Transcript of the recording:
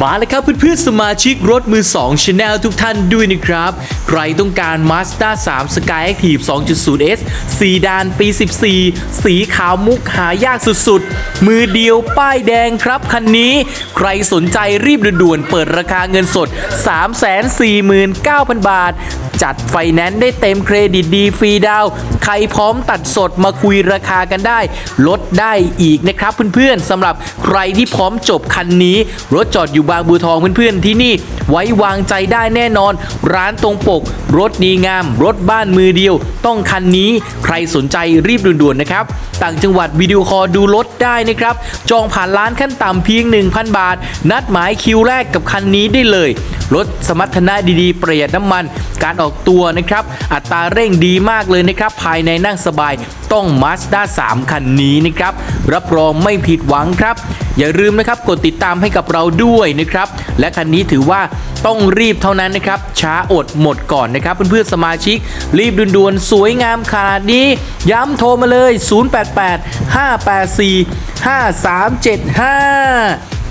มาแล้วครับเพื่อนๆสมาชิกรถมือ2 Channel ทุกท่านด้วยนะครับ ใครต้องการ Mazda 3 Sky Active 2.0S สีดานปี 14 สีขาวมุกหายากสุดๆ มือเดียวป้ายแดงครับคันนี้ ใครสนใจรีบด่วนเปิดราคาเงินสด 349,000 บาท จัดไฟแนนซ์ได้เต็มเครดิตดีฟรีดาว ใครพร้อมตัดสดมาคุยราคากันได้ ลดได้อีกนะครับเพื่อนๆสำหรับใครที่พร้อมจบคันนี้รถจอดอยู่อยู่บางบัวทองเพื่อนๆที่นี่ไว้วางใจได้แน่นอน ร้านตรงปก รถดีงาม รถบ้านมือเดียว ต้องคันนี้ใครสนใจรีบด่วนๆนะครับ ต่างจังหวัดวิดีโอคอลดูรถได้นะครับ จองผ่านร้านขั้นต่ำเพียง 1,000 บาท นัดหมายคิวแรกกับคันนี้ได้เลย รถสมรรถนะดีๆ ประหยัดน้ำมัน การออกตัวนะครับ อัตราเร่งดีมากเลยนะครับ ภายในนั่งสบายต้อง Mazda 3 คันนี้นะครับ รับรองไม่ผิดหวังครับ อย่าลืมนะครับ กดติดตามให้กับเราด้วยนะครับ และคันนี้ถือว่าต้องรีบเท่านั้นนะครับ ช้าอดหมดก่อนนะครับ เพื่อนๆสมาชิก รีบด่วนๆ สวยงามขนาดนี้ ย้ำโทรมาเลย 088 584 5375